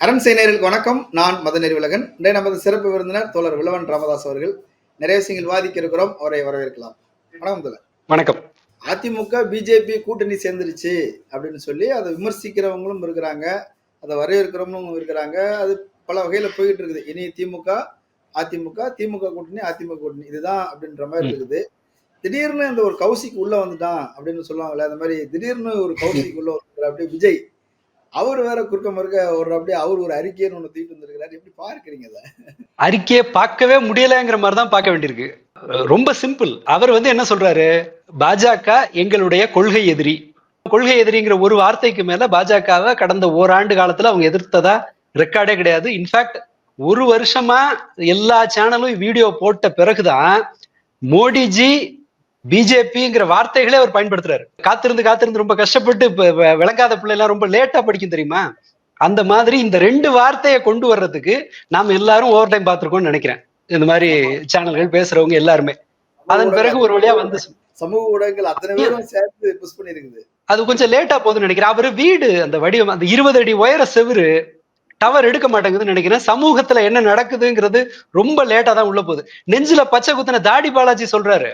அரண் செய்தியர்களுக்கு வணக்கம். நான் மதநெறி உலகன் இன்றைய நமது சிறப்பு விருந்தினர் தோழர் விலவன் ராமதாஸ் அவர்கள். நிறைய விஷயங்கள் வாதிக்க இருக்கிறோம். அவரை வரவேற்கலாம். வணக்கம் தோழர். வணக்கம். அதிமுக பிஜேபி கூட்டணி சேர்ந்துருச்சு அப்படின்னு சொல்லி அதை விமர்சிக்கிறவங்களும் இருக்கிறாங்க. அதை வரவேற்கிறவங்களும் இருக்கிறாங்க. அது பல வகையில போயிட்டு இருக்குது. இனி திமுக அதிமுக திமுக கூட்டணி அதிமுக கூட்டணி. இதுதான் அப்படின்ற மாதிரி. இருக்குது. திடீர்னு இந்த ஒரு கௌசிக் உள்ள வந்துட்டான் அப்படின்னு சொல்லுவாங்கல்ல அந்த மாதிரி திடீர்னு ஒரு கௌசிக் உள்ள அப்படியே விஜய். அவர் வேற குறுக்க மறுக்க ஒரு அப்படியே அவர் ஒரு அறிக்கைன்னு ஒண்ணு தூக்கிட்டு வந்திருக்கிறாரு. எப்படி பார்க்குறீங்க அதை? அறிக்கையை பார்க்கவே முடியலங்கிற மாதிரி தான் பார்க்க வேண்டியிருக்கு. ரொம்ப சிம்பிள். அவர் வந்து என்ன சொல்றாரு? பாஜக எங்களுடைய கொள்கை எதிரி. கொள்கை எதிரிங்கிற ஒரு வார்த்தைக்கு மேல பாஜகவை கடந்த ஓராண்டு காலத்துல அவங்க எதிர்த்ததா ரெக்கார்டே கிடையாது. இன்ஃபேக்ட் ஒரு வருஷமா எல்லா சேனலும் வீடியோ போட்ட பிறகுதான் மோடிஜி பிஜேபிங்கிற வார்த்தைகளே அவர் பயன்படுத்துறாரு. காத்திருந்து காத்திருந்து ரொம்ப கஷ்டப்பட்டு விளங்காத பிள்ளை எல்லாம் ரொம்ப லேட்டா படிக்கும் தெரியுமா? அந்த மாதிரி இந்த ரெண்டு வார்த்தையை கொண்டு வர்றதுக்கு நாம எல்லாரும் ஓவர் டைம் பார்த்திருக்கோம்னு நினைக்கிறேன். இந்த மாதிரி சேனல்கள் பேசுறவங்க எல்லாருமே. அதன் பிறகு ஒரு வழியா வந்து சமூக ஊடகங்கள் அத்தனை பேரும் சேர்த்து புஷ் பண்ணிருக்குது. அது கொஞ்சம் லேட்டா போகுதுன்னு நினைக்கிறேன். அவரு வீடு அந்த வடிவம் அந்த இருபது அடி உயர செவுரு டவர் எடுக்க மாட்டேங்குதுன்னு நினைக்கிறேன். சமூகத்துல என்ன நடக்குதுங்கிறது ரொம்ப லேட்டா தான் உள்ள போகுது. நெஞ்சில பச்சை குத்தின தாடி பாலாஜி சொல்றாரு.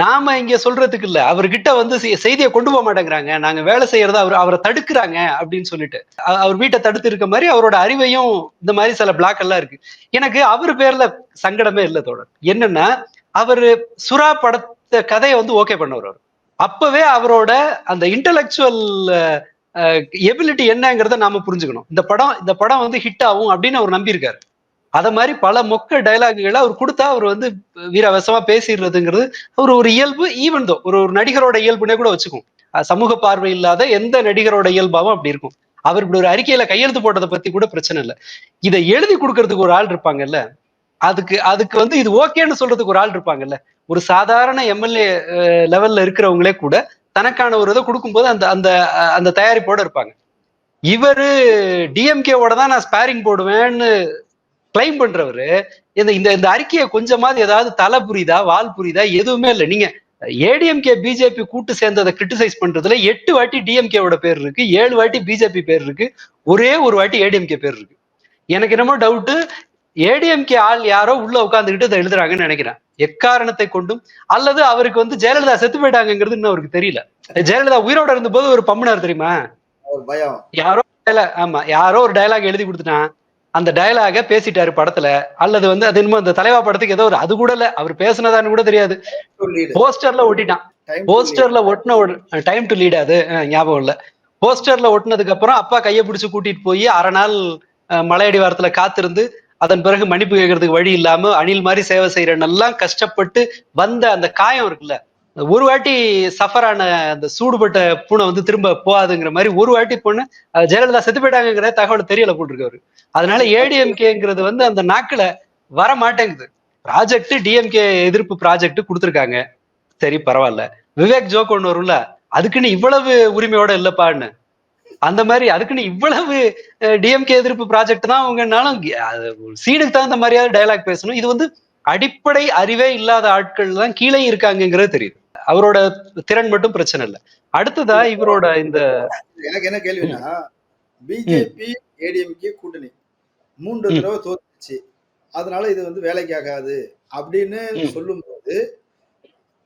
நாம இங்க சொல்றதுக்கு இல்ல. அவர்கிட்ட வந்து செய்தியை கொண்டு போக மாட்டேங்கிறாங்க. நாங்க வேலை செய்யறத அவர் அவரை தடுக்கிறாங்க அப்படின்னு சொல்லிட்டு. அவர் வீட்டை தடுத்து இருக்க மாதிரி அவரோட அறிவையும் இந்த மாதிரி சில பிளாக் எல்லாம் இருக்கு. எனக்கு அவர் பேர்ல சங்கடமே இல்லை தோழர். என்னன்னா அவரு சுறா படத்த கதையை வந்து ஓகே பண்ணவர் அவர். அப்பவே அவரோட அந்த இன்டலெக்சுவல் எபிலிட்டி என்னங்கிறத நாம புரிஞ்சுக்கணும். இந்த படம் இந்த படம் வந்து ஹிட் ஆகும் அப்படின்னு அவர் நம்பியிருக்காரு. அத மாதிரி பல மொக்க டைலாகுகளை அவர் கொடுத்தா அவர் வந்து வீரவசமா பேசிடுறதுங்கிறது அவர் ஒரு இயல்பு. ஈவன் தோ ஒரு ஒரு நடிகரோட இயல்புனே கூட வச்சுக்கும் சமூக பார்வை இல்லாத எந்த நடிகரோட இயல்பாவும் அப்படி இருக்கும். அவர் இப்படி ஒரு அறிக்கையில கையெழுத்து போட்டதை பத்தி கூட பிரச்சனை இல்லை. இதை எழுதி கொடுக்கறதுக்கு ஒரு ஆள் இருப்பாங்கல்ல அதுக்கு அதுக்கு வந்து இது ஓகேன்னு சொல்றதுக்கு ஒரு ஆள் இருப்பாங்கல்ல ஒரு சாதாரண எம்எல்ஏ லெவல்ல இருக்கிறவங்களே கூட தனக்கான ஒரு இதை கொடுக்கும்போது அந்த அந்த அந்த தயாரிப்போட இருப்பாங்க. இவரு டிஎம்கேவோட தான் நான் ஸ்பேரிங் போடுவேன்னு கிளைம் பண்றவரு இந்த இந்த இந்த அறிக்கையை கொஞ்சமாவது ஏதாவது தலை புரியுதா வால் புரியுதா எதுவுமே இல்லை. நீங்க ஏடிஎம்கே பிஜேபி கூட்டு சேர்ந்ததை கிரிட்டிசைஸ் பண்றதுல எட்டு வாட்டி டிஎம்கேவோட பேர் இருக்கு ஏழு வாட்டி பிஜேபி பேர் இருக்கு ஒரே ஒரு வாட்டி ஏடிஎம்கே பேர் இருக்கு. எனக்கு என்னமோ டவுட்டு ஏடிஎம்கே ஆள் யாரோ உள்ள உட்காந்துக்கிட்டு இதை எழுதுறாங்கன்னு நினைக்கிறேன். எக்காரணத்தை கொண்டும் அல்லது அவருக்கு வந்து ஜெயலலிதா செத்து போயிட்டாங்கிறது இன்னும் அவருக்கு தெரியல. ஜெயலலிதா உயிரோட இருந்தபோது ஒரு பம்முனார் தெரியுமா? யாரோ ஆமா யாரோ ஒரு டயலாக் எழுதி கொடுத்துட்டான். அந்த டயலாக பேசிட்டாரு படத்துல. அல்லது வந்து அது என்னமோ அந்த தலைவா படத்துக்கு ஏதோ ஒரு அது கூட இல்ல. அவர் பேசுனதான்னு கூட தெரியாது. போஸ்டர்ல ஒட்டிட்டான். போஸ்டர்ல ஒட்டின டைம் டு லீட் அது. ஞாபகம் இல்ல. போஸ்டர்ல ஒட்டினதுக்கு அப்புறம் அப்பா கையை பிடிச்சு கூட்டிட்டு போய் அரை நாள் மலையடி வாரத்துல காத்திருந்து அதன் பிறகு மன்னிப்பு கேட்கறதுக்கு வழி இல்லாம அணில் மாதிரி சேவை செய்யறனெல்லாம் கஷ்டப்பட்டு வந்த அந்த காயம் இருக்குல்ல. ஒரு வாட்டி சஃபர் ஆன அந்த சூடுபட்ட பூனை வந்து திரும்ப போகாதுங்கிற மாதிரி ஒரு வாட்டி பொண்ணு ஜெயலலிதா செத்து போயிட்டாங்கிற தகவல் தெரியல போட்டிருக்காரு அதனால ஏடிஎம்கேங்கிறது வந்து அந்த நாக்கில் வர மாட்டேங்குது ப்ராஜெக்ட் டிஎம்கே எதிர்ப்பு ப்ராஜெக்ட் கொடுத்துருக்காங்க. சரி பரவாயில்ல. விவேக் ஜோக் ஒன்று வரும்ல அதுக்குன்னு இவ்வளவு உரிமையோட இல்லைப்பான்னு. அந்த மாதிரி அதுக்குன்னு இவ்வளவு டிஎம்கே எதிர்ப்பு ப்ராஜெக்ட் தான் அவங்கனாலும் சீனுக்கு தகுந்த மாதிரியாவது டயலாக் பேசணும். இது வந்து அடிப்படை அறிவே இல்லாத ஆட்கள் தான் கீழே இருக்காங்கிறது தெரியுது. அவரோட திறன் மட்டும் பிரச்சனை இல்லை. அடுத்ததா இவரோட இந்த எனக்கு என்ன கேள்வினா பிஜேபி ஏடிஎம்கே கூட்டணி மூன்று. தடவை தோத்துச்சு அதனால இது வந்து வேலைக்கு ஆகாது அப்படின்னு. சொல்லும்போது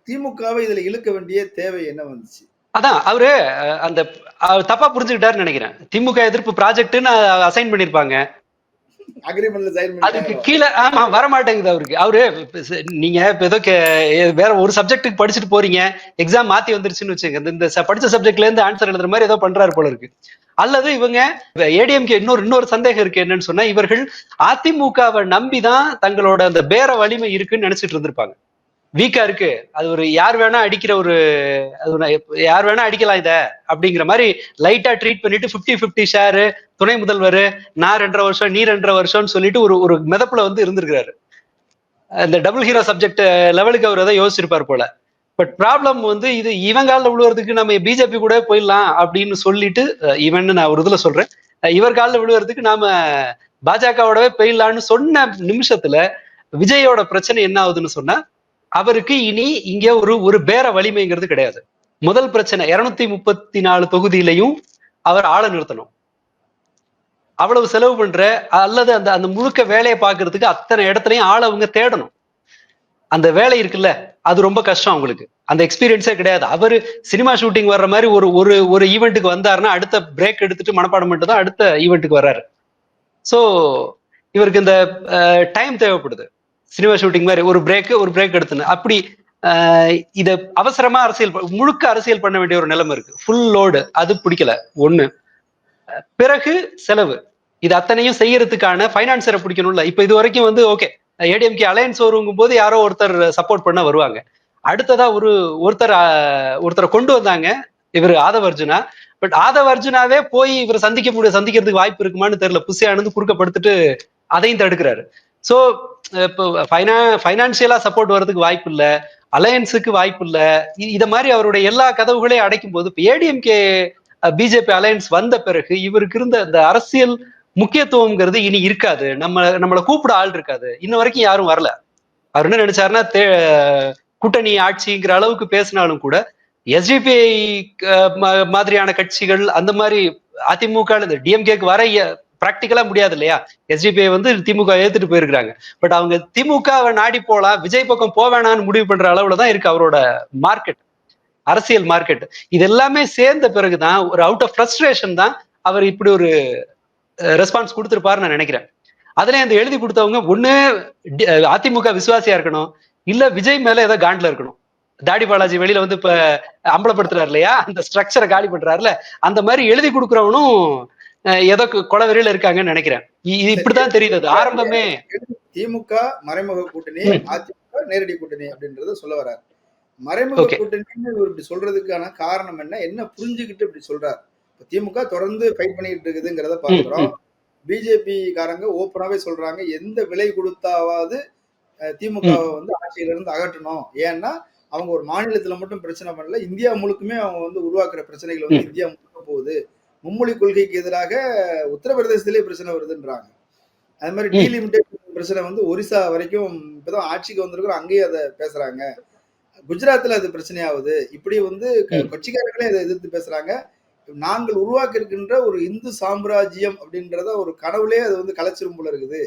திமுகவை இதுல இழுக்க வேண்டிய தேவை என்ன வந்துச்சு? அதான் அவரு அந்த தப்பா புரிஞ்சுக்கிட்டாருன்னு நினைக்கிறேன். திமுக எதிர்ப்பு ப்ராஜெக்ட்னு அசைன் பண்ணிருப்பாங்க. அதுக்கு பண்ணி கீழே ஆமா வர மாட்டேங்குது அவருக்கு. அவரு நீங்க ஏதோ கே- வேற ஒரு சப்ஜெக்ட்டுக்கு படிச்சுட்டு போறீங்க எக்ஸாம் மாத்தி வந்துருச்சுன்னு வச்சுங்க இந்த- படிச்ச சப்ஜெக்ட்ல இருந்து ஆன்சர் எழுதுற மாதிரி ஏதோ பண்றாரு போல இருக்கு. அல்லது இவங்க ஏடிஎம்கே இன்னொரு இன்னொரு சந்தேகம் இருக்கு என்னன்னு சொன்னா இவர்கள் அதிமுகவை நம்பிதான் தங்களோட அந்த பேர வலிமை இருக்குன்னு நினைச்சிட்டு இருந்திருப்பாங்க. வீக்கா இருக்கு. அது ஒரு யார் வேணா அடிக்கிற ஒரு யார் வேணா அடிக்கலாம் இத அப்படிங்கிற மாதிரி லைட்டா ட்ரீட் பண்ணிட்டு 50 50 ஷேரு துணை முதல்வர் நான் ரெண்டரை வருஷம் நீ ரெண்டரை வருஷம்னு சொல்லிட்டு ஒரு ஒரு மிதப்புல வந்து இருந்திருக்கிறாரு. அந்த டபுள் ஹீரோ சப்ஜெக்ட் லெவலுக்கு அவர் ஏதோ யோசிச்சிருப்பார் போல. பட் ப்ராப்ளம் வந்து இது இவங்கால விழுவறதுக்கு நம்ம பிஜேபி கூட போயிடலாம் அப்படின்னு சொல்லிட்டு இவன் நான் ஒரு இதுல சொல்றேன். இவர் காலில் விழுவறதுக்கு நாம பாஜகவோடவே போயிடலாம்னு சொன்ன நிமிஷத்துல விஜயோட பிரச்சனை என்ன ஆகுதுன்னு சொன்னா அவருக்கு இனி இங்க ஒரு ஒரு பேர வலிமைங்கிறது கிடையாது. முதல் பிரச்சனை இருநூத்தி முப்பத்தி நாலு தொகுதியிலையும் அவர் ஆளை நிறுத்தணும். அவ்வளவு செலவு பண்ற அல்லது அந்த அந்த முழுக்க வேலையை பார்க்கறதுக்கு அத்தனை இடத்துலையும் ஆளை அவங்க தேடணும். அந்த வேலை இருக்குல்ல அது ரொம்ப கஷ்டம் அவங்களுக்கு. அந்த எக்ஸ்பீரியன்ஸே கிடையாது. அவர் சினிமா ஷூட்டிங் வர்ற மாதிரி ஒரு ஒரு ஒரு ஈவெண்ட்டுக்கு வந்தாருன்னா அடுத்த பிரேக் எடுத்துட்டு மனப்பாடம் மட்டும் தான் அடுத்த ஈவெண்ட்டுக்கு வர்றாரு. ஸோ இவருக்கு இந்த டைம் தேவைப்படுது. சினிமா ஷூட்டிங் மாதிரி ஒரு பிரேக் ஒரு பிரேக் எடுத்துன்னு. அப்படி இத அவசரமா அரசியல் முழுக்க அரசியல் பண்ண வேண்டிய ஒரு நிலைமை இருக்கு. ஃபுல் லோடு அது பிடிக்கல. ஒண்ணு பிறகு செலவு. இது அத்தனையும் செய்யறதுக்கான ஃபைனான்சரை பிடிக்கணும்ல. இப்ப இது வரைக்கும் வந்து ஓகே ஏடிஎம்கே அலையன்ஸ் வருங்கும் போது யாரோ ஒருத்தர் சப்போர்ட் பண்ண வருவாங்க. அடுத்ததா ஒரு ஒருத்தர் ஒருத்தரை கொண்டு வந்தாங்க. இவர் ஆதவ அர்ஜுனா பட் ஆதவ அர்ஜுனாவே போய் இவர் சந்திக்க முடிய சந்திக்கிறதுக்கு வாய்ப்பு இருக்குமான்னு தெரியல. புசியானது குறுக்கப்படுத்துட்டு அதையும் தடுக்கிறாரு. சோ இப்போ ஃபைனான்சியலா சப்போர்ட் வர்றதுக்கு வாய்ப்பு இல்ல அலையன்ஸுக்கு வாய்ப்பு இல்ல இதை இத மாதிரி அவருடைய எல்லா கதவுகளையும் அடைக்கும் போது இப்போ ஏடிஎம்கே பிஜேபி அலையன்ஸ் வந்த பிறகு இவருக்கு இருந்த அந்த அரசியல் முக்கியத்துவம்ங்கிறது இனி இருக்காது. நம்ம நம்மளை கூப்பிட ஆள் இருக்காது. இன்ன வரைக்கும் யாரும் வரல. அவர் என்ன நினைச்சாருன்னா தே- கூட்டணி ஆட்சிங்கிற அளவுக்கு பேசினாலும் கூட எஸ்டிபிஐ மாதிரியான கட்சிகள் அந்த மாதிரி அதிமுக இந்த டிஎம்கேக்கு வர பிராக்டிக்கலா முடியாது இல்லையா? எஸ்டிபிஐ வந்து திமுக ஏத்துட்டு போயிருக்காங்க பட் அவங்க திமுகவை நாடி போலாம் விஜய் பக்கம் போவேணான்னு முடிவு பண்ற அளவுல தான் இருக்கு அவரோட மார்க்கெட் அரசியல் மார்க்கெட் இது எல்லாமே சேர்ந்த பிறகுதான் ஒரு அவுட் ஆஃப் ஃப்ரஸ்ட்ரேஷன் தான் அவர் இப்படி ஒரு ரெஸ்பான்ஸ் கொடுத்துருப்பாருன்னு நான் நினைக்கிறேன். அதுல அந்த எழுதி கொடுத்தவங்க ஒண்ணு அதிமுக விசுவாசியா இருக்கணும் இல்ல விஜய் மேல ஏதோ காண்ட்ல இருக்கணும். தாடி பாலாஜி வெளியில வந்து இப்ப அம்பலப்படுத்துறாரு இல்லையா? அந்த ஸ்ட்ரக்சரை காலி பண்றாருல. அந்த மாதிரி எழுதி கொடுக்குறவனும் ஏதோ கொலவெறியில இருக்காங்கன்னு நினைக்கிறேன். இது இப்படிதான் தெரியுது. ஆரம்பமே திமுக மறைமுக கூட்டணி. அதிமுக நேரடி கூட்டணி அப்படின்றத சொல்ல வர்றாரு மறைமுக. கூட்டணின்னு இவர் இப்படி சொல்றதுக்கான காரணம் என்ன? என்ன புரிஞ்சுக்கிட்டு இப்படி சொல்றாரு? இப்ப திமுக தொடர்ந்து ஃபைட் பண்ணிட்டு இருக்குதுங்கிறத பாக்குறோம். பிஜேபி காரங்க ஓப்பனாவே சொல்றாங்க. எந்த விலை கொடுத்தாவது திமுகவை வந்து ஆட்சியில இருந்து அகற்றணும். ஏன்னா அவங்க ஒரு மாநிலத்துல மட்டும் பிரச்சனை பண்ணல. இந்தியா முழுக்குமே அவங்க வந்து உருவாக்குற பிரச்சனைகள் வந்து இந்தியா முழுக்க போகுது. மும்மொழி கொள்கைக்கு எதிராக உத்தரப்பிரதேசத்திலே பிரச்சனை வருதுன்றாங்க. அது மாதிரி. டீலிமிட்டேஷன் பிரச்சனை வந்து ஒரிசா வரைக்கும் இப்பதான் ஆட்சிக்கு வந்திருக்கிறோம் அங்கேயும் அதை பேசுறாங்க. குஜராத்ல அது பிரச்சனையாகுது. இப்படி வந்து. கட்சிக்காரங்களே அதை எதிர்த்து பேசுறாங்க. நாங்கள் உருவாக்கி இருக்கின்ற ஒரு இந்து சாம்ராஜ்யம் அப்படின்றத ஒரு கனவுலே அது வந்து கலைச்சிரும் போல இருக்குது.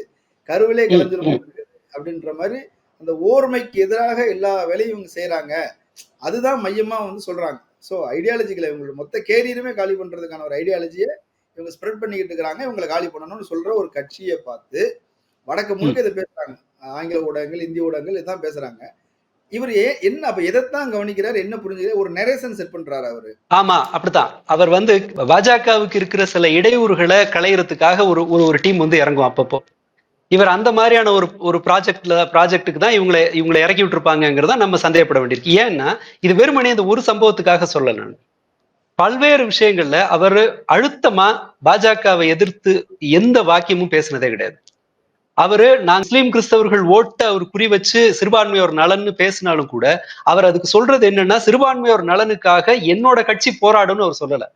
கருவிலே கலைஞ்சிரும் போல இருக்குது அப்படின்ற மாதிரி அந்த ஓர்மைக்கு எதிராக எல்லா வேலையும் இவங்க செய்யறாங்க அதுதான் மையமா வந்து சொல்றாங்க. ஸோ ஐடியாலஜிகளை இவங்களோட மொத்த கேரியருமே காலி பண்றதுக்கான ஒரு ஐடியாலஜியை இவங்க ஸ்ப்ரெட் பண்ணிக்கிட்டு இருக்கிறாங்க. இவங்களை காலி பண்ணணும்னு சொல்ற ஒரு கட்சியை பார்த்து வடக்கு முழுக்க இதை பேசுறாங்க. ஆங்கில ஊடகங்கள் இந்திய ஊடகங்கள் இதான் பேசுறாங்க. இவர் என்ன அப்ப எதைத்தான் கவனிக்கிறார் என்ன புரிஞ்சுக்கிறார்? ஒரு நெரேஷன் செட் பண்றாரு அவரு. ஆமா அப்படித்தான். அவர் வந்து பாஜகவுக்கு இருக்கிற சில இடையூறுகளை களையறதுக்காக ஒரு ஒரு ஒரு டீம் வந்து இறங்கும் அப்பப்போ. இவர் அந்த மாதிரியான ஒரு ஒரு ப்ராஜெக்ட்ல ப்ராஜெக்ட்டுக்கு தான் இவங்களை இவங்களை இறக்கி விட்டுருப்பாங்கிறத நம்ம சந்தேகப்பட வேண்டியிருக்கு. ஏன்னா இது வெறுமனே இந்த ஒரு சம்பவத்துக்காக சொல்லல நான். பல்வேறு விஷயங்கள்ல அவர் அழுத்தமா பாஜகவை எதிர்த்து எந்த வாக்கியமும் பேசினதே கிடையாது. அவரு நான் முஸ்லீம் கிறிஸ்தவர்கள் ஓட்ட அவர் குறி வச்சு சிறுபான்மையோர் நலன்னு பேசினாலும் கூட அவர் அதுக்கு சொல்றது என்னன்னா சிறுபான்மையோர் நலனுக்காக என்னோட கட்சி போராடும்னு அவர் சொல்லலை.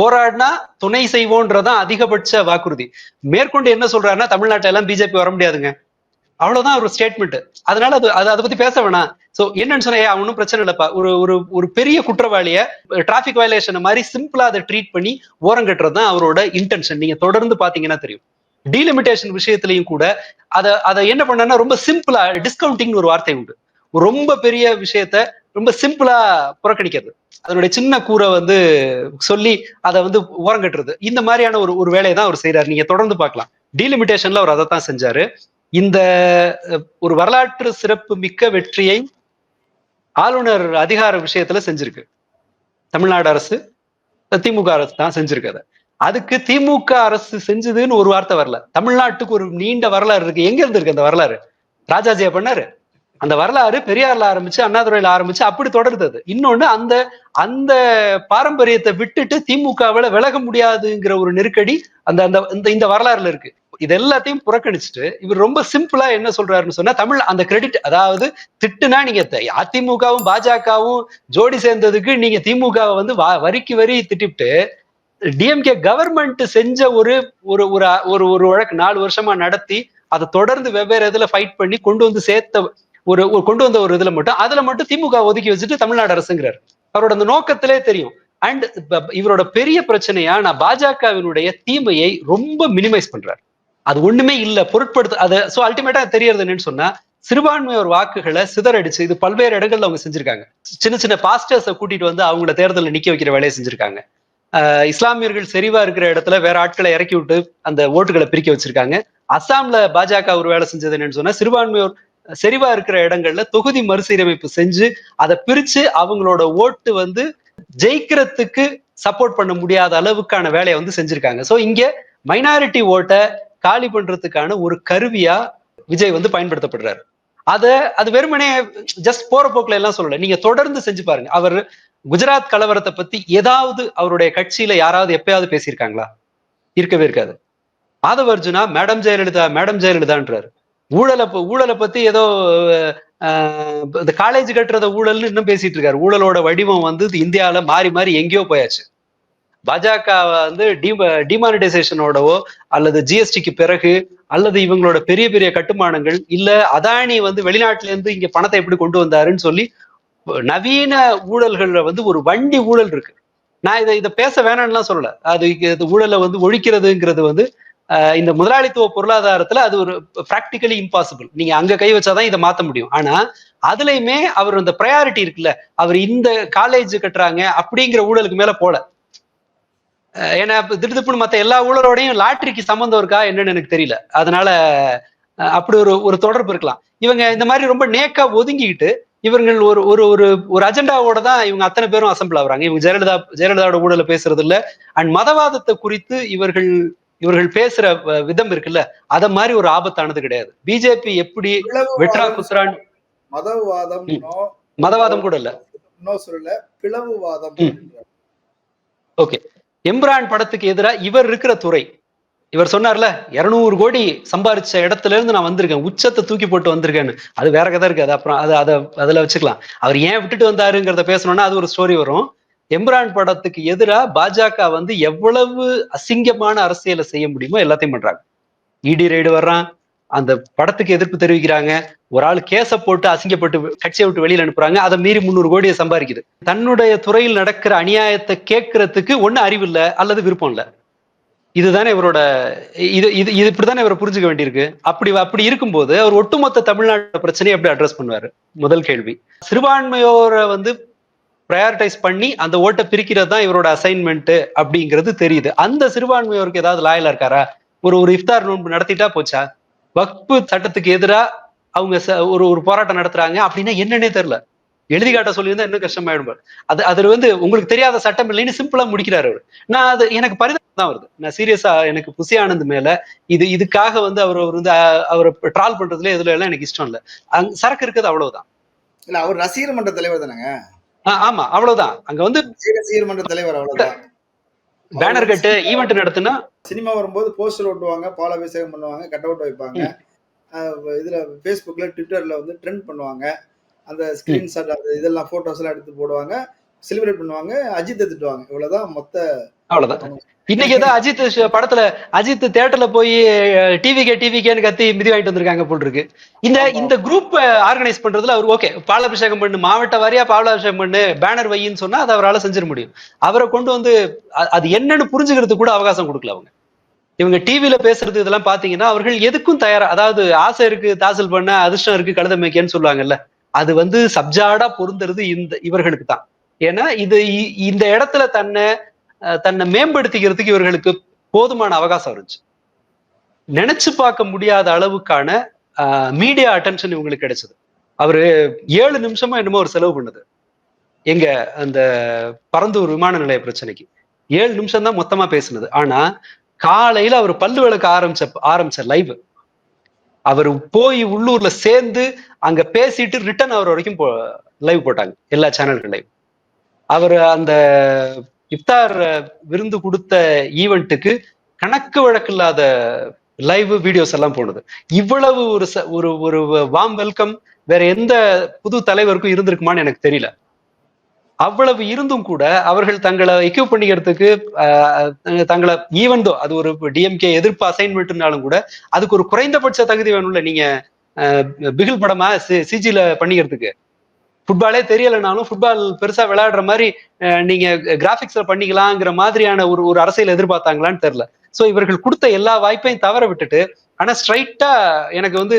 போராடினா துணை செய்வோன்றதான் அதிகபட்ச வாக்குறுதி. மேற்கொண்டு என்ன சொல்றாருன்னா தமிழ்நாட்டில எல்லாம் பிஜேபி வர முடியாதுங்க. அவ்வளவுதான் ஒரு ஸ்டேட்மெண்ட் அதனால அது அதை பத்தி பேச வேணாம். சோ என்னன்னு சொன்னா "ஏய், ஒன்றும் பிரச்சனை இல்லப்பா. ஒரு ஒரு ஒரு பெரிய குற்றவாளிய டிராபிக் வயலேஷன் மாதிரி சிம்பிளா அதை ட்ரீட் பண்ணி ஓரங்கட்டுறது தான் அவரோட இன்டென்ஷன் நீங்க தொடர்ந்து பாத்தீங்கன்னா தெரியும். டீலிமிட்டேஷன் விஷயத்திலையும் கூட அதை அதை என்ன பண்ணா ரொம்ப சிம்பிளா டிஸ்கவுண்டிங்னு ஒரு வார்த்தை உண்டு. ரொம்ப பெரிய விஷயத்த ரொம்ப சிம்பிளா புறக்கணிக்கிறது. அதனுடைய சின்ன கூரை வந்து சொல்லி அதை வந்து ஓரங்கட்டுறது இந்த மாதிரியான ஒரு ஒரு வேலையை தான் அவர் செய்யறாரு நீங்க தொடர்ந்து பார்க்கலாம். டீலிமிட்டேஷன்ல அவர் அதை தான் செஞ்சாரு. இந்த ஒரு வரலாற்று சிறப்பு மிக்க வெற்றியை ஆளுநர் அதிகார விஷயத்துல செஞ்சிருக்கு. தமிழ்நாடு அரசு திமுக அரசு தான் செஞ்சிருக்கு அதை. அதுக்கு திமுக அரசு செஞ்சதுன்னு ஒரு வார்த்தை வரல. தமிழ்நாட்டுக்கு ஒரு நீண்ட வரலாறு இருக்கு. எங்க இருந்து இருக்கு அந்த வரலாறு? ராஜாஜியா பண்ணாரு? அந்த வரலாறு பெரியார்ல ஆரம்பிச்சு அண்ணாதுரையில ஆரம்பிச்சு அப்படி தொடர்ந்தது. இன்னொன்று இன்னொன்னு அந்த அந்த பாரம்பரியத்தை விட்டுட்டு திமுகவுல விலக முடியாதுங்கிற ஒரு நெருக்கடி அந்த அந்த இந்த இந்த வரலாறுல இருக்கு. இது எல்லாத்தையும் புறக்கணிச்சுட்டு இவர் ரொம்ப சிம்பிளா என்ன சொல்றாருன்னு சொன்னா தமிழ் அந்த கிரெடிட் அதாவது திட்டுனா நீங்க த- அதிமுகவும் பாஜகவும் ஜோடி சேர்ந்ததுக்கு நீங்க திமுகவை வந்து வ- வரிக்கு வரி திட்டிவிட்டு டிஎம்கே கவர்மெண்ட் செஞ்ச ஒரு ஒரு ஒரு ஒரு ஒரு வழக்கு நாலு வருஷமா நடத்தி அதை தொடர்ந்து வெவ்வேறு இதுல ஃபைட் பண்ணி கொண்டு வந்து சேர்த்த ஒரு ஒரு கொண்டு வந்த ஒரு இதுல மட்டும் அதுல மட்டும் திமுக ஒதுக்கி வச்சுட்டு தமிழ்நாடு அரசுங்கிறார். அவரோட அந்த நோக்கத்திலே தெரியும். அண்ட் இவரோட பெரிய பிரச்சனையா நான் பாஜகவினுடைய தீமையை ரொம்ப மினிமைஸ் பண்றாரு. அது ஒண்ணுமே இல்ல பொருட்படுத்த அது சோ அல்டிமேட்டா தெரியறது என்னன்னு சொன்னா சிறுபான்மையோர் வாக்குகளை சிதறடிச்சு இது பல்வேறு இடங்கள்ல அவங்க செஞ்சிருக்காங்க. சின்ன சின்ன பாஸ்டர்ஸை கூட்டிட்டு வந்து அவங்கள தேர்தலில் நிக்க வைக்கிற வேலையை செஞ்சிருக்காங்க. இஸ்லாமியர்கள் செறிவா இருக்கிற இடத்துல வேற ஆட்களை இறக்கி விட்டு அந்த ஓட்டுகளை பிரிக்க வச்சிருக்காங்க. அஸ்ஸாம்ல பாஜக ஒரு வேலை செஞ்சது என்னன்னு சொன்னா சிறுபான்மையோர் செறிவா இருக்கிற இடங்கள்ல தொகுதி மறுசீரமைப்பு செஞ்சு அதை பிரிச்சு அவங்களோட ஓட்டு வந்து ஜெயிக்கிறதுக்கு சப்போர்ட் பண்ண முடியாத அளவுக்கான வேலையை வந்து செஞ்சிருக்காங்க. சோ இங்க மைனாரிட்டி ஓட்டை காலி பண்றதுக்கான ஒரு கருவியா விஜய் வந்து பயன்படுத்தப்படுறாரு. அத அது வெறுமனே ஜஸ்ட் போற போக்குல எல்லாம் சொல்லல. நீங்க தொடர்ந்து செஞ்சு பாருங்க. அவர் குஜராத் கலவரத்தை பத்தி ஏதாவது அவருடைய கட்சியில யாராவது எப்பயாவது பேசியிருக்காங்களா? இருக்கவே இருக்காது. மாதவ அர்ஜுனா மேடம் ஜெயலலிதா மேடம் ஜெயலலிதான்றாரு. ஊழலை ஊழலை பத்தி ஏதோ ஆஹ், இந்த காலேஜ் கட்டுறத ஊழல்னு இன்னும் பேசிட்டு இருக்காரு. ஊழலோட வடிவம் வந்து இந்தியாவில மாறி மாறி எங்கேயோ போயாச்சு. பாஜக வந்து டிமானிடைசேஷனோடவோ அல்லது ஜிஎஸ்டிக்கு பிறகு அல்லது இவங்களோட பெரிய பெரிய கட்டுமானங்கள் இல்ல அதானி வந்து வெளிநாட்டுல இருந்து இங்க பணத்தை எப்படி கொண்டு வந்தாருன்னு சொல்லி நவீன ஊழல்கள்ல வந்து ஒரு வண்டி ஊழல் இருக்கு. நான் இதை இதை பேச வேணாம்லாம் சொல்லல. அது இது ஊழலை வந்து ஒழிக்கிறதுங்கிறது வந்து இந்த முதலாளித்துவ பொருளாதாரத்துல அது ஒரு பிராக்டிக்கலி இம்பாசிபிள் நீங்க அங்க கை வச்சாதான் இதை மாத்த முடியும். ஆனா அதுலயுமே அவர் அந்த ப்ரையாரிட்டி இருக்குல்ல அவர் இந்த காலேஜ் கட்டுறாங்க அப்படிங்கிற ஊழலுக்கு மேல போல. ஏன்னா திருதுப்புன்னு திடுதிப்புன்னு மத்த எல்லா ஊழலோடையும் லாட்ரிக்கு சம்மந்தம் இருக்கா என்னன்னு எனக்கு தெரியல. அதனால அஹ் அப்படி ஒரு ஒரு தொடர்பு இருக்கலாம். இவங்க இந்த மாதிரி ரொம்ப நேக்கா ஒதுங்கிக்கிட்டு இவர்கள் ஒரு ஒரு ஒரு ஒரு அஜெண்டாவோட தான் இவங்க அத்தனை பேரும் அசம்பிள் ஆகுறாங்க. இவங்க ஜெயலலிதா ஜெயலலிதாவோட ஊழல பேசுறது இல்ல அண்ட் மதவாதத்தை குறித்து இவர்கள் இவர்கள் பேசுற விதம் இருக்குல்ல அத மாதிரி ஒரு ஆபத்தானது கிடையாது. பிஜேபி எப்படி வெட்ரா குத்ரான் மதவாதம் மதவாதம் கூட இல்ல. சொல்லல பிளவுவாதம். ஓகே. எம்ரான் படத்துக்கு எதிரா இவர் இருக்கிற துறை. இவர் சொன்னார்ல இருநூறு கோடி சம்பாரிச்ச இடத்துல இருந்து நான் வந்திருக்கேன் உச்சத்தை தூக்கி போட்டு வந்திருக்கேன்னு. அது வேற கதை இருக்கு அது அப்புறம் அது அதை அதுல வச்சுக்கலாம். அவர் ஏன் விட்டுட்டு வந்தாருங்கிறத பேசணும்னா அது ஒரு ஸ்டோரி வரும். எம்ரான் படத்துக்கு எதிரா பாஜக வந்து எவ்வளவு அசிங்கமான அரசியலை செய்ய முடியுமோ எல்லாத்தையும் பண்றாங்க. இடி ரைடு வர்றான். அந்த படத்துக்கு எதிர்ப்பு தெரிவிக்கிறாங்க. ஒரு ஆள் கேச போட்டு அசிங்கப்பட்டு கட்சியை விட்டு வெளியில அனுப்புறாங்க. அதை மீறி முந்நூறு கோடியை சம்பாதிக்குது. தன்னுடைய துறையில் நடக்கிற அநியாயத்தை கேட்கறதுக்கு ஒன்றும் அறிவு இல்ல அல்லது விருப்பம் இல்ல. இதுதானே இவரோட இது இது இது இப்படிதானே இவரை புரிஞ்சுக்க வேண்டியிருக்கு. அப்படி அப்படி இருக்கும்போது அவர் ஒட்டுமொத்த தமிழ்நாட்டு பிரச்சனையை எப்படி அட்ரஸ் பண்ணுவாரு? முதல் கேள்வி. சிறுபான்மையோரை வந்து ப்ரையாரிட்டைஸ் பண்ணி அந்த ஓட்டை பிரிக்கிறது தான் இவரோட அசைன்மெண்ட் அப்படிங்கிறது தெரியுது. அந்த சிறுபான்மையோருக்கு ஏதாவது லாயலா இருக்காரா? ஒரு ஒரு இஃப்தார் நோன்பு நடத்திட்டா போச்சா? வக்பு சட்டத்துக்கு எதிராக அவங்க ச- ஒரு ஒரு போராட்டம் நடத்துறாங்க அப்படின்னா என்னன்னே தெரியல. எழுதி காட்ட சொல்லியிருந்தா இன்னும் கஷ்டமாயிடும் அது அதுல வந்து உங்களுக்கு தெரியாத சட்டம் இல்லைன்னு சிம்பிளா முடிக்கிறாரு அவர். நான் அது எனக்கு பரிதாபம் தான் வருது. நான் சீரியஸா எனக்கு புசி ஆனந்த் மேல இது இதுக்காக வந்து அவர் வந்து அவரை ட்ரால் பண்றதுல இதுல எல்லாம் எனக்கு இஷ்டம் இல்லை. சரக்கு இருக்குது அவ்வளவுதான். இல்ல அவர் ரசிகர் மன்ற தலைவர் தானேங்க? ஆமா அவ்வளவுதான். அங்க வந்து ரசிகர் மன்ற தலைவர் அவ்வளவுதான். பேனர் கட்டு ஈவெண்ட் நடத்துனா சினிமா வரும்போது போஸ்டர் ஒட்டுவாங்க பாலாபிஷேகம் பண்ணுவாங்க கட் அவுட் வைப்பாங்க. இதுல ஃபேஸ்புக்ல ட்விட்டர்ல வந்து ட்ரெண்ட் பண்ணுவாங்க. அந்த ஸ்கிரீன்ஷாட் அந்த இதெல்லாம் போட்டோஸ் எல்லாம் எடுத்து போடுவாங்க. செலிப்ரேட் பண்ணுவாங்க. அஜித்தை திட்டுவாங்க. இவ்வளவுதான் மொத்த அவ்வளவுதான். இன்னைக்கு ஏதோ அஜித் படத்துல அஜித் தியேட்டர்ல போய் டிவிகே டிவிகேன்னு கத்தி மிதி வாங்கிட்டு வந்திருக்காங்க போல் இருக்கு. இந்த இந்த குரூப் ஆர்கனைஸ் பண்றதுல அவர் ஓகே பாலாபிஷேகம் பண்ணு மாவட்ட வாரியா பாலாபிஷேகம் பண்ணு பேனர் வையின்னு சொன்னா அதை அவரால செஞ்சிட முடியும். அவரை கொண்டு வந்து அது என்னன்னு புரிஞ்சுக்கிறதுக்கு கூட அவகாசம் கொடுக்கல அவங்க. இவங்க டிவில பேசுறது இதெல்லாம் பாத்தீங்கன்னா அவர்கள் எதுக்கும் தயாரா அதாவது ஆசை இருக்கு தாசல் பண்ண அதிர்ஷ்டம் இருக்கு கழுத மேய்க்கன்னு சொல்லுவாங்கல்ல. அது வந்து சப்ஜாடா பொருந்துறது இந்த இவர்களுக்கு தான் ஏன்னா இது இந்த இடத்துல தன்னை தன்னை மேம்படுத்திக்கிறதுக்கு இவர்களுக்கு போதுமான அவகாசம் இருந்துச்சு. நினைச்சு பார்க்க முடியாத அளவுக்கான மீடியா அட்டென்ஷன் இவங்களுக்கு கிடைச்சது. அவரு ஏழு நிமிஷமா என்னமோ ஒரு செலவு பண்ணுது. எங்க அந்த பரந்தூர் விமான நிலைய பிரச்சனைக்கு. ஏழு நிமிஷம் தான் மொத்தமா பேசினது. ஆனா காலையில அவர் பல்லு விளக்க ஆரம்பிச்ச ஆரம்பிச்ச லைவ் அவர் போய் உள்ளூர்ல சேர்ந்து அங்க பேசிட்டு ரிட்டர்ன் அவர் வரைக்கும் லைவ் போட்டாங்க. எல்லா சேனல்கள் லைவ் அவர் அந்த இஃப்தார் விருந்து கொடுத்த ஈவெண்ட்டுக்கு கணக்கு வழக்கில்லாத லைவ் வீடியோஸ் எல்லாம் போனது. இவ்வளவு ஒரு ச- ஒரு ஒரு வாம் வெல்கம் வேற எந்த புது தலைவருக்கும் இருந்திருக்குமான்னு எனக்கு தெரியல. அவ்வளவு இருந்தும் கூட அவர்கள் தங்களை எக்யூப் பண்ணிக்கிறதுக்கு தங்களை ஈவன் தோ அது ஒரு டிஎம்கே எதிர்ப்பு அசைன்மெண்ட்னாலும் கூட அதுக்கு ஒரு குறைந்தபட்ச தகுதி வேணும்ல நீங்க பிகில் படமா சிஜில பண்ணிக்கிறதுக்கு. ஃபுட்பாலே தெரியலைனாலும் ஃபுட்பால் பெருசா விளையாடுற மாதிரி நீங்க கிராபிக்ஸ்ல பண்ணிக்கலாங்கிற மாதிரியான ஒரு ஒரு அரசியல் எதிர்பார்த்தாங்களான்னு தெரியல. சோ இவர்கள் கொடுத்த எல்லா வாய்ப்பையும் தவற விட்டுட்டு ஆனா ஸ்ட்ரைட்டா எனக்கு வந்து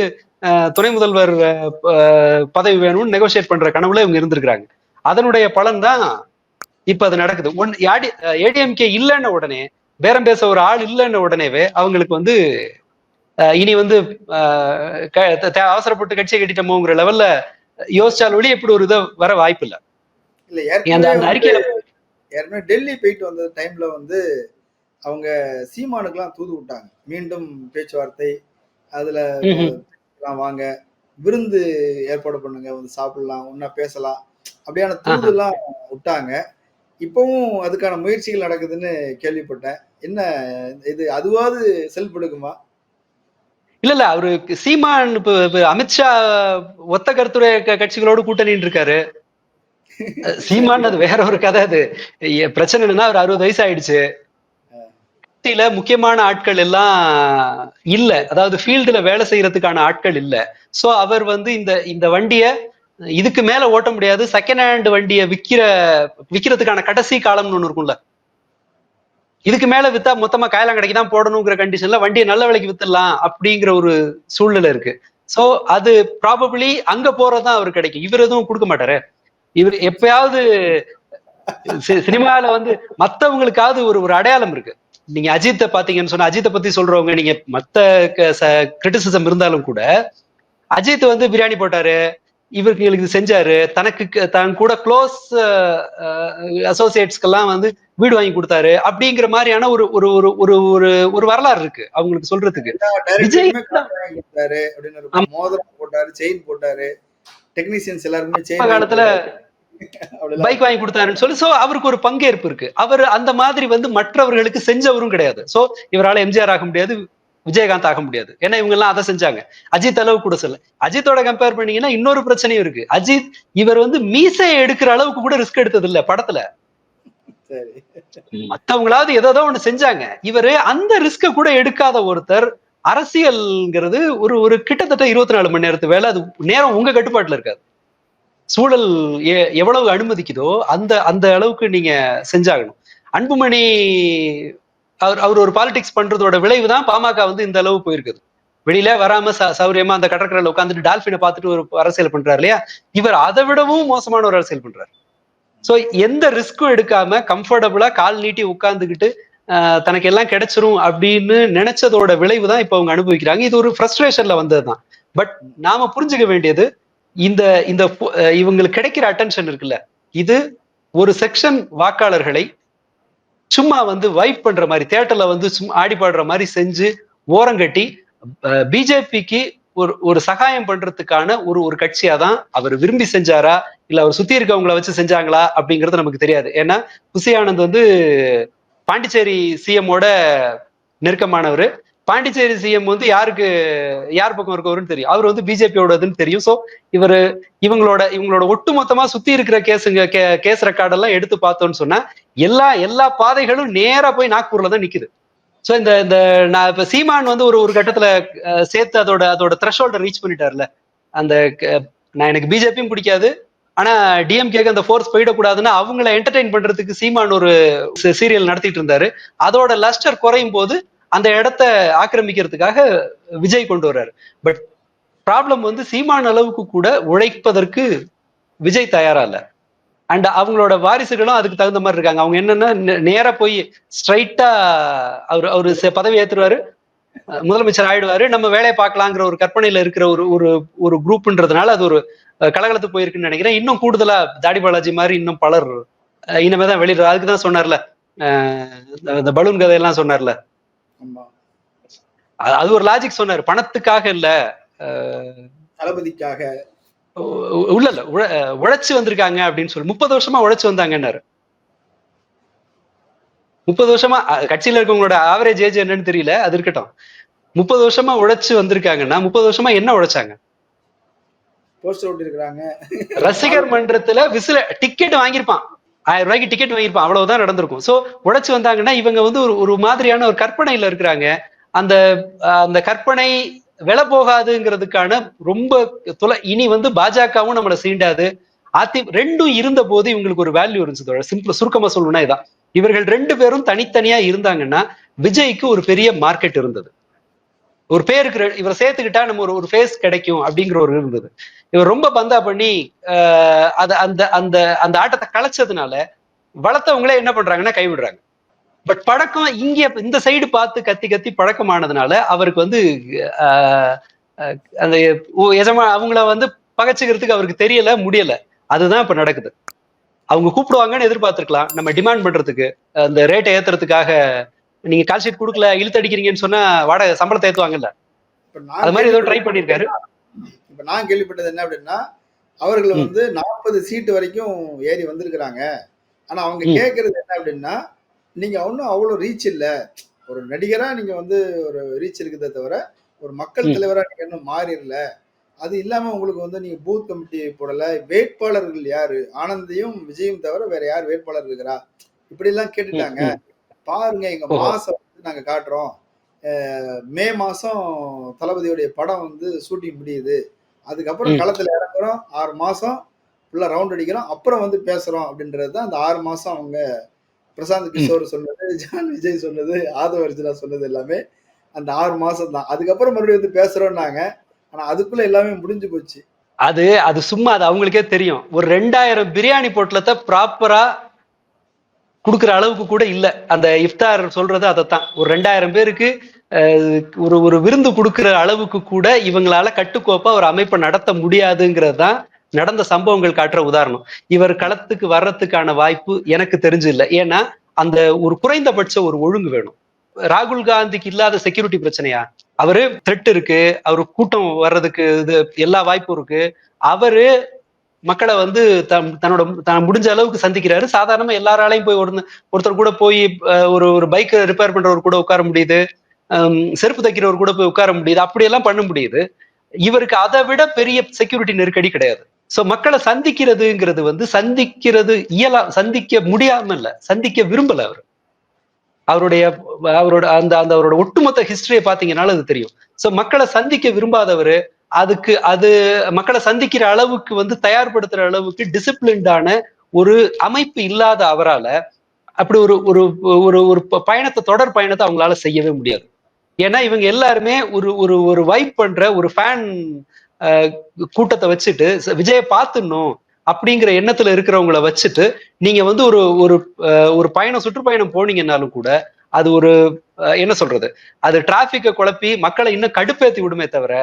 துணை முதல்வர் பதவி வேணும்னு நெகோசியேட் பண்ற கனவுல இவங்க இருந்திருக்கிறாங்க. அதனுடைய பலன் தான் இப்ப அது நடக்குது. ஒன் ஏடிஎம்கே இல்லைன்ன உடனே பேரம் பேச ஒரு ஆள் இல்லைன்ன உடனேவே அவங்களுக்கு வந்து இனி வந்து க- அவசரப்பட்டு கட்சியை கட்டிட்டோமோங்கிற லெவல்ல யோசிச்சால் ஒளி இப்படி ஒரு இதை வர வாய்ப்பு இல்ல இல்ல அந்த அறிக்கையில ஏற்கனவே டெல்லி போயிட்டு வந்த டைம்ல வந்து அவங்க சீமானுக்கெல்லாம் தூது விட்டாங்க. மீண்டும் பேச்சுவார்த்தை அதுல வாங்க விருந்து ஏற்பாடு பண்ணுங்க வந்து சாப்பிடலாம் ஒன்னா பேசலாம். அப்படியான தூது எல்லாம் விட்டாங்க. இப்பவும் அதுக்கான முயற்சிகள் நடக்குதுன்னு கேள்விப்பட்டேன். என்ன இது அதுவாவது செல்படுக்குமா இல்ல இல்ல அவரு சீமான் அமித்ஷா ஒத்த கருத்துடைய கட்சிகளோடு கூட்டணின்னு இருக்காரு சீமான் அது வேற ஒரு கதை அது. பிரச்சனை என்னன்னா அவர் அறுபது வயசு ஆயிடுச்சு. கட்சியில முக்கியமான ஆட்கள் எல்லாம் இல்ல. அதாவது ஃபீல்டுல வேலை செய்யறதுக்கான ஆட்கள் இல்ல. சோ அவர் வந்து இந்த இந்த வண்டிய இதுக்கு மேல ஓட்ட முடியாது. செகண்ட் ஹேண்ட் வண்டியை விக்கிற விக்கிறதுக்கான கடைசி காலம்னு ஒண்ணு இருக்கும்ல. இதுக்கு மேல வித்தா மொத்தமா காயலாங்கடைக்கு தான் போடணுங்கிற கண்டிஷன்ல வண்டியை நல்ல விலைக்கு வித்துடலாம் அப்படிங்கிற ஒரு சூழ்நிலை இருக்கு. சோ அது ப்ராபபிளி அங்க போறதுதான் அவர் கிடைக்கும் இவர் எதுவும் கொடுக்க மாட்டாரு. இவர் எப்பயாவது சி- சினிமால வந்து மத்தவங்களுக்காவது ஒரு ஒரு அடையாளம் இருக்கு. நீங்க அஜித்தை பாத்தீங்கன்னு சொன்னா அஜித்தை பத்தி சொல்றவங்க நீங்க மத்த கிரிட்டிசிசம் இருந்தாலும் கூட அஜித் வந்து பிரியாணி போட்டாரு இது செஞ்சாரு. தனக்கு தன் கூட க்ளோஸ் அசோசியேட்ஸ்க்கெல்லாம் வந்து வீடு வாங்கி கொடுத்தாரு. அப்படிங்கிற மாதிரியான ஒரு ஒரு ஒரு ஒரு ஒரு ஒரு வரலாறு இருக்கு அவங்களுக்கு சொல்றதுக்கு. விஜய் மோதிரம் போட்டாரு செயின் போட்டாரு. டெக்னீசியன்ஸ் எல்லாருமே காலத்துல பைக் வாங்கி கொடுத்தாருன்னு சொல்லி சோ அவருக்கு ஒரு பங்கேற்பு இருக்கு. அவர் அந்த மாதிரி வந்து மற்றவர்களுக்கு செஞ்சவரும் கிடையாது. சோ இவரால எம்ஜிஆர் ஆக முடியாது. விஜயகாந்த் ஆக முடியாது. ஏன்னா இவங்க எல்லாம் அதை செஞ்சாங்க. அஜித் அளவு கூட சொல்ல அஜித்தோட கம்பேர் பண்ணீங்கன்னா இன்னொரு பிரச்சனையும் இருக்கு. அஜித் இவர் வந்து மீசையை எடுக்கிற அளவுக்கு கூட ரிஸ்க் எடுத்தது இல்ல படத்துல மத்தவங்களாவது ஏதோ ஒண்ணு செஞ்சாங்க. இவரு அந்த ரிஸ்க கூட எடுக்காத ஒருத்தர் அரசியல்ங்கிறது ஒரு ஒரு கிட்டத்தட்ட இருபத்தி நாலு மணி நேரத்து வேலை. அது நேரம் உங்க கட்டுப்பாட்டுல இருக்காது. சூழல் எவ்வளவு அனுமதிக்குதோ அந்த அந்த அளவுக்கு நீங்க செஞ்சாகணும். அன்புமணி அவர் அவர் ஒரு பாலிடிக்ஸ் பண்றதோட விளைவு தான் பாமக வந்து இந்த அளவு போயிருக்குது. வெளியில வராம ச சௌரியமா அந்த கடற்கரையில உட்காந்துட்டு டால்பினை பார்த்துட்டு ஒரு அரசியல் பண்றாரு இல்லையா? இவர் அதை விடவும் மோசமான ஒரு அரசியல் பண்றாரு. சோ எந்த ரிஸ்க்கும் எடுக்காம கம்ஃபர்டபுளா கால் நீட்டி உட்கார்ந்துகிட்டு தனக்கு எல்லாம் கிடைச்சிரும் அப்படின்னு நினைச்சதோட விளைவு தான் இப்போ அவங்க அனுபவிக்கிறாங்க. இது ஒரு ஃப்ரஸ்ட்ரேஷன்ல வந்ததுதான். பட் நாம புரிஞ்சுக்க வேண்டியது இந்த இந்த இவங்களுக்கு கிடைக்கிற அட்டென்ஷன் இருக்குல்ல இது ஒரு செக்ஷன் வாக்காளர்களை சும்மா வந்து வைப் பண்ற மாதிரி தேட்டர்ல வந்து சும்மா ஆடி பாடுற மாதிரி செஞ்சு ஓரங்கட்டி பிஜேபிக்கு ஒரு ஒரு சகாயம் பண்றதுக்கான ஒரு ஒரு கட்சியா தான் அவர் விரும்பி செஞ்சாரா? இல்ல அவர் சுத்தி இருக்கவங்கள வச்சு செஞ்சாங்களா? அப்படிங்கிறது நமக்கு தெரியாது. ஏன்னா புசி ஆனந்த் வந்து பாண்டிச்சேரி சிஎம்மோட நெருக்கமானவர். பாண்டிச்சேரி சிஎம் வந்து யாருக்கு யார் பக்கம் இருக்கவருன்னு தெரியும். அவர் வந்து பிஜேபியோடதுன்னு தெரியும். ஸோ இவர் இவங்களோட இவங்களோட ஒட்டுமொத்தமா சுத்தி இருக்கிற கேஸுங்க கே- கேஸ் ரெக்கார்டெல்லாம் எடுத்து பார்த்தோம்னு சொன்னா எல்லா எல்லா பாதைகளும் நேரா போய் நாக்பூர்ல தான் நிக்குது. ஸோ இந்த இந்த நான் இப்ப சீமான் வந்து ஒரு ஒரு கட்டத்துல சேர்த்து அதோட அதோட த்ரெஷோல்ட ரீச் பண்ணிட்டார்ல. அந்த க- நான் எனக்கு பிஜேபியும் பிடிக்காது. ஆனா டிஎம்கேக்கு அந்த ஃபோர்ஸ் போயிடக்கூடாதுன்னா அவங்கள என்டர்டைன் பண்றதுக்கு சீமான் ஒரு சீரியல் நடத்திட்டு இருந்தாரு. அதோட லஸ்டர் குறையும் போது அந்த இடத்த ஆக்கிரமிக்கிறதுக்காக விஜய் கொண்டு வர்றாரு. பட் ப்ராப்ளம் வந்து சீமான் அளவுக்கு கூட உழைப்பதற்கு விஜய் தயாரா இல்ல. அண்ட் அவங்களோட வாரிசுகளும் அதுக்கு தகுந்த மாதிரி இருக்காங்க. அவங்க என்னன்னா நேரா போய் ஸ்ட்ரைட்டா அவர் அவரு செ- பதவி ஏத்துருவாரு. அஹ் முதலமைச்சர் ஆயிடுவாரு. நம்ம வேலையை பார்க்கலாங்கிற ஒரு கற்பனையில இருக்கிற ஒரு ஒரு ஒரு குரூப்ன்றதுனால அது ஒரு கலகலத்துக்கு கலகலத்து போயிருக்குன்னு நினைக்கிறேன். இன்னும் கூடுதலா தாடி பாலாஜி மாதிரி இன்னும் பலர் இனிமேதான் இனிமே தான் அதுக்கு தான் சொன்னார்ல அஹ், இந்த பலூன் கதையெல்லாம் சொன்னார்ல. அது ஒரு லாஜிக் சொன்னாரு. பணத்துக்காக இல்ல தளபதிக்காக. உள்ள இல்ல. உழைச்சு வந்திருக்காங்க அப்படின்னு சொல்லி முப்பது வருஷமா உழைச்சு வந்தாங்கன்னாரு. முப்பது வருஷமா கட்சியில இருக்கவங்களோட ஆவரேஜ் ஏஜ் என்னன்னு தெரியல அது இருக்கட்டும். முப்பது வருஷமா உழைச்சு வந்திருக்காங்கன்னா முப்பது வருஷமா என்ன உழைச்சாங்க? ரசிகர் மன்றத்துல விசில டிக்கெட் வாங்கியிருப்பான். ஆயிரம் ரூபாய்க்கு டிக்கெட் வாங்கியிருப்பான் அவ்வளவுதான் நடந்திருக்கும். ஸோ உழைச்சு வந்தாங்கன்னா இவங்க வந்து ஒரு ஒரு மாதிரியான ஒரு கற்பனையில இருக்கிறாங்க. அந்த அந்த கற்பனை விலை போகாதுங்கிறதுக்கான ரொம்ப துளை இனி வந்து பாஜகவும் நம்மளை சீண்டாது. அதி ரெண்டும் இருந்த போது இவங்களுக்கு ஒரு வேல்யூ இருந்துச்சு சிம்பிள் சுருக்கமா சொல்லணும்னா இதான். இவர்கள் ரெண்டு பேரும் தனித்தனியா இருந்தாங்கன்னா விஜய்க்கு ஒரு பெரிய மார்க்கெட் இருந்தது. ஒரு பேருக்கு இவரை சேர்த்துக்கிட்டா நம்ம ஒரு ஒரு ஃபேஸ் கிடைக்கும் அப்படிங்கிற ஒரு இருந்தது. இவர் ரொம்ப பந்தா பண்ணி அத அந்த அந்த அந்த ஆட்டத்தை கலைச்சதுனால வளர்த்தவங்களே என்ன பண்றாங்கன்னா கைவிடுறாங்க. பட் பழக்கம் இங்க இந்த சைடு பார்த்து கத்தி கத்தி பழக்கமானதுனால அவருக்கு வந்து அந்த எஜமா அவங்கள வந்து பகைச்சுக்கிறதுக்கு அவருக்கு தெரியல முடியல. அதுதான் இப்ப நடக்குது. அவங்க கூப்பிடுவாங்கன்னு எதிர்பார்த்திருக்கலாம். நம்ம டிமாண்ட் பண்றதுக்கு அந்த ரேட்டை ஏத்துறதுக்காக. நீங்க கால் ஷீட் கொடுக்கல இழுத்தடிக்கிறீங்கன்னு சொன்னா வாடகை சம்பளத்தை ஏத்துவாங்கல்ல. அது மாதிரி ஏதோ ட்ரை பண்ணிருக்காரு. இப்ப நான் கேள்விப்பட்டது என்ன அப்படின்னா அவர்கள். வந்து நாற்பது சீட்டு வரைக்கும் ஏறி வந்திருக்கிறாங்க. ஆனா அவங்க ம். கேக்குறது என்ன அப்படின்னா நீங்க ஒன்றும் அவ்வளவு ரீச் இல்ல. ஒரு நடிகரா நீங்க வந்து ஒரு ரீச் இருக்குதே தவிர ஒரு மக்கள். தலைவரா நீங்க இன்னும் மாறிடல. அது இல்லாம உங்களுக்கு வந்து நீங்க பூத் கமிட்டி போடல. வேட்பாளர்கள் யாரு? ஆனந்தையும் விஜயும் தவிர வேற யார் வேட்பாளர் இருக்கிறா? இப்படி எல்லாம் கேட்டுட்டாங்க. பாருங்க எங்க மாசம் வந்து நாங்க காட்டுறோம். மே மாசம் தளபதியுடைய படம் வந்து ஷூட்டிங் முடியுது. அதுக்கப்புறம் களத்துல இறங்குறோம். ஆறு மாசம் ஃபுல்லா ரவுண்ட் அடிக்கிறோம். அப்புறம் வந்து பேசுறோம் அப்படின்றது தான் அந்த ஆறு மாசம் அவங்க பிரசாந்த். கிஷோர் சொன்னது ஜான் விஜய் சொன்னது ஆதவ அர்ஜுனா சொன்னது எல்லாமே அந்த ஆறு மாசம் தான். அதுக்கப்புறம் மறுபடியும் வந்து பேசுறோம்னாங்க ஆனா அதுக்குள்ள எல்லாமே முடிஞ்சு போச்சு. அது அது சும்மா அது அவங்களுக்கே தெரியும். ஒரு ரெண்டாயிரம் பிரியாணி பொட்டலத்தை ப்ராப்பரா கொடுக்குற அளவுக்கு கூட இல்ல. அந்த இஃப்தார் சொல்றது அதைத்தான். ஒரு ரெண்டாயிரம் பேருக்கு ஒரு ஒரு விருந்து கொடுக்கிற அளவுக்கு கூட இவங்களால கட்டுக்கோப்பா ஒரு அமைப்பை நடத்த முடியாதுங்கிறது தான் நடந்த சம்பவங்கள் காட்டுற உதாரணம். இவர் களத்துக்கு வர்றதுக்கான வாய்ப்பு எனக்கு தெரிஞ்சு இல்லை ஏன்னா அந்த ஒரு குறைந்தபட்ச ஒரு ஒழுங்கு வேணும். ராகுல் காந்திக்கு இல்லாத செக்யூரிட்டி பிரச்சனையா? அவரு த்ரெட் இருக்கு. அவரு கூட்டம் வர்றதுக்கு இது எல்லா வாய்ப்பும் இருக்கு. அவரு மக்களை வந்து தம் தன்னோட தான் முடிஞ்ச அளவுக்கு சந்திக்கிறாரு. சாதாரணமா எல்லாராலையும் போய் ஒருத்தர் கூட போய் ஒரு ஒரு பைக் ரிப்பேர் பண்றவர் கூட உட்கார முடியுது. செருப்பு தைக்கிறவர் கூட போய் உட்கார முடியுது. அப்படியெல்லாம் பண்ண முடியுது. இவருக்கு அதை விட பெரிய செக்யூரிட்டி நெருக்கடி கிடையாது. ஸோ மக்களை சந்திக்கிறதுங்கிறது வந்து சந்திக்கிறது இயலா சந்திக்க முடியாம இல்லை சந்திக்க விரும்பல அவர். அவருடைய அவரோட அந்த அந்த அவரோட ஒட்டுமொத்த ஹிஸ்டரியை பாத்தீங்கன்னாலும் அது தெரியும். ஸோ மக்களை சந்திக்க விரும்பாதவர் அதுக்கு அது மக்களை சந்திக்கிற அளவுக்கு வந்து தயார்படுத்துற அளவுக்கு டிசிப்ளின்டான ஒரு அமைப்பு இல்லாத அவரால அப்படி ஒரு ஒரு ஒரு ஒரு ப- பயணத்தை தொடர் பயணத்தை அவங்களால செய்யவே முடியாது. ஏன்னா இவங்க எல்லாருமே ஒரு ஒரு ஒரு வைப் பண்ற ஒரு ஃபேன் கூட்டத்தை வச்சுட்டு விஜயை பார்த்துடணும் அப்படிங்கிற எண்ணத்துல இருக்கிறவங்கள வச்சுட்டு நீங்க வந்து ஒரு ஒரு ஒரு பயணம் சுற்றுப்பயணம் போனீங்கன்னாலும் கூட அது ஒரு என்ன சொல்றது? அது டிராபிக்கை குழப்பி மக்களை இன்னும் கடுப்பேத்தி விடுமே தவிர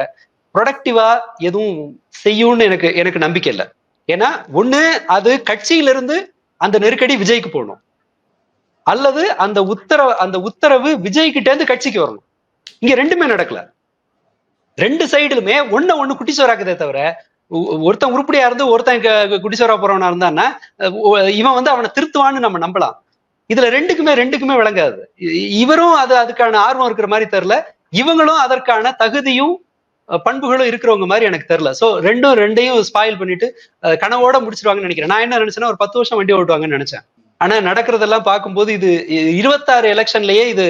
ப்ரொடக்டிவா எதுவும் செய்யும்னு எனக்கு எனக்கு நம்பிக்கை இல்லை. ஏன்னா ஒண்ணு அது கட்சியிலிருந்து அந்த நெருக்கடி விஜய்க்கு போகணும். அல்லது அந்த உத்தரவு அந்த உத்தரவு விஜய் கிட்ட இருந்து கட்சிக்கு வரணும். இங்க ரெண்டுமே நடக்கல. ரெண்டு சைடுலுமே ஒண்ணு ஒண்ணு குட்டிச்சோராக்குதே தவிர ஒருத்தன் உருப்படியா இருந்து ஒருத்தன் குட்டி சோறா போறவனா இருந்தான்னா இவன் வந்து அவனை திருத்துவான்னு நம்ம நம்பலாம். இதுல ரெண்டுக்குமே ரெண்டுக்குமே விளங்காது. இவரும் அது அதுக்கான ஆர்வம் இருக்கிற மாதிரி தெரில இவங்களும் அதற்கான தகுதியும் பண்புகளும் இருக்கிறவங்க மாதிரி எனக்கு தெரியல. ஸோ ரெண்டும் ரெண்டையும் ஸ்பாயில் பண்ணிட்டு கனவோட முடிச்சிருவாங்கன்னு நினைக்கிறேன். நான் என்ன நினைச்சேன்னா ஒரு பத்து வருஷம் வண்டி ஓட்டுவாங்கன்னு நினைச்சேன். ஆனா நடக்கிறதெல்லாம் பார்க்கும்போது இது இருபத்தாறு எலெக்ஷன்லயே இது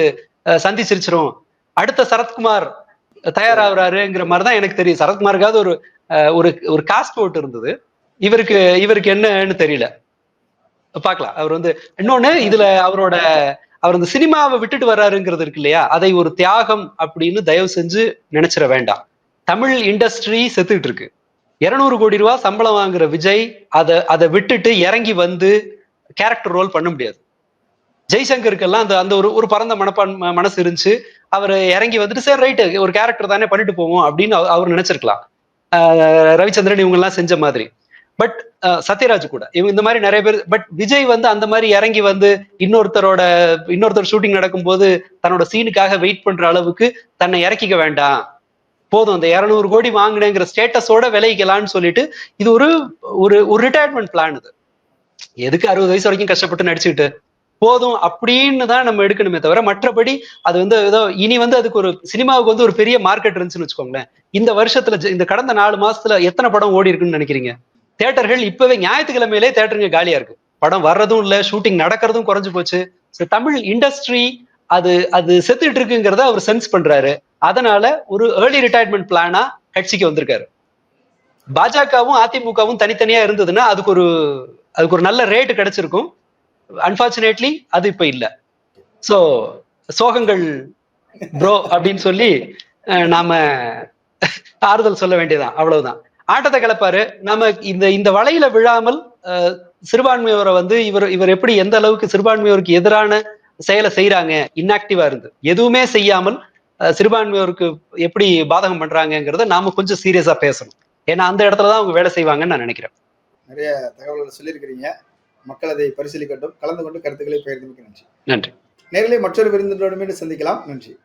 சந்திச்சிருச்சிரும் அடுத்த சரத்குமார் தயாராகிறாருங்கிற மாதிரி தான் எனக்கு தெரியும். சரத்குமாருக்காவது ஒரு ஒரு ஒரு காஸ்ட் ஓட்டு இருந்தது. இவருக்கு இவருக்கு என்னன்னு தெரியல. பார்க்கலாம். அவர் வந்து இன்னொன்னு இதுல அவரோட அவர் இந்த சினிமாவை விட்டுட்டு வர்றாருங்கிறது இருக்கு இல்லையா? அதை ஒரு தியாகம் அப்படின்னு தயவு செஞ்சு நினைச்சிட வேண்டாம். தமிழ் இண்டஸ்ட்ரி செத்துக்கிட்டு இருக்கு. இருநூறு கோடி ரூபாய் சம்பளம் வாங்குற விஜய் அதை அதை விட்டுட்டு இறங்கி வந்து கேரக்டர் ரோல் பண்ண முடியாது. ஜெய்சங்கருக்கெல்லாம் அந்த அந்த ஒரு ஒரு பரந்த மனப்பான் மனசு இருந்துச்சு. அவர் இறங்கி வந்துட்டு சரி ரைட்டு ஒரு கேரக்டர் தானே பண்ணிட்டு போவோம் அப்படின்னு அவர் நினைச்சிருக்கலாம். ஆஹ் ரவிச்சந்திரன் இவங்க எல்லாம் செஞ்ச மாதிரி. பட் சத்யராஜ் கூட. இவங்க இந்த மாதிரி நிறைய பேர் பட் விஜய் வந்து அந்த மாதிரி இறங்கி வந்து இன்னொருத்தரோட இன்னொருத்தர் ஷூட்டிங் நடக்கும்போது தன்னோட சீனுக்காக வெயிட் பண்ற அளவுக்கு தன்னை இறக்கிக்க வேண்டாம். போதும் அந்த இருநூறு கோடி வாங்கினேங்கிற ஸ்டேட்டஸோட விளைவிக்கலாம்னு சொல்லிட்டு இது ஒரு ஒரு ஒரு ரிட்டையர்மெண்ட் பிளான் இது எதுக்கு அறுபது வயசு வரைக்கும் கஷ்டப்பட்டு நடிச்சுக்கிட்டு? போதும் அப்படின்னு தான் நம்ம எடுக்கணுமே தவிர மற்றபடி அது வந்து ஏதோ இனி வந்து அதுக்கு ஒரு சினிமாவுக்கு வந்து ஒரு பெரிய மார்க்கெட் இருந்துச்சுன்னு வச்சுக்கோங்களேன். இந்த வருஷத்துல இந்த கடந்த நாலு மாசத்துல எத்தனை படம் ஓடி இருக்குன்னு நினைக்கிறீங்க? தேட்டர்கள் இப்பவே ஞாயிற்றுக்கிழமையிலே தேட்டருங்க காலியா இருக்கு. படம் வர்றதும் இல்ல ஷூட்டிங் நடக்கிறதும் குறைஞ்சு போச்சு. தமிழ் இண்டஸ்ட்ரி அது அது செத்துட்டு இருக்குங்கிறத அவர் சென்ஸ் பண்றாரு. அதனால ஒரு ஏர்லி ரிட்டையர்மெண்ட் பிளானா கட்சிக்கு வந்திருக்காரு. பாஜகவும் அதிமுகவும் தனித்தனியா இருந்ததுன்னா அதுக்கு ஒரு அதுக்கு ஒரு நல்ல ரேட் கிடைச்சிருக்கும். அன்பார்ச்சுனேட்லி அது இப்ப இல்ல. சோ சோகங்கள் ப்ரோ அப்படின்னு சொல்லி நாம ஆறுதல் சொல்ல வேண்டியதுதான். அவ்வளவுதான். ஆட்டத்தை கிளப்பாரு நாம இந்த இந்த வலையில விழாமல் சிறுபான்மையோரை வந்து இவர் இவர் எப்படி எந்த அளவுக்கு சிறுபான்மையோருக்கு எதிரான செயலை செய்யறாங்க இன்ஆக்டிவா இருந்து எதுவுமே செய்யாமல் சிறுபான்மையோருக்கு எப்படி பாதகம் பண்றாங்கிறத நாம கொஞ்சம் சீரியஸா பேசணும். ஏன்னா அந்த இடத்துல தான் அவங்க வேலை செய்வாங்கன்னு நான் நினைக்கிறேன். நிறைய தகவல்கள் சொல்லியிருக்கிறீங்க. மக்கள் அதை பரிசீலிக்கட்டும். கலந்து கொண்டு கருத்துக்களை பகிர்ந்து நன்றி. நன்றி. நேரிலே மற்றொரு விருந்தினரோடு மீண்டும் சந்திக்கலாம். நன்றி.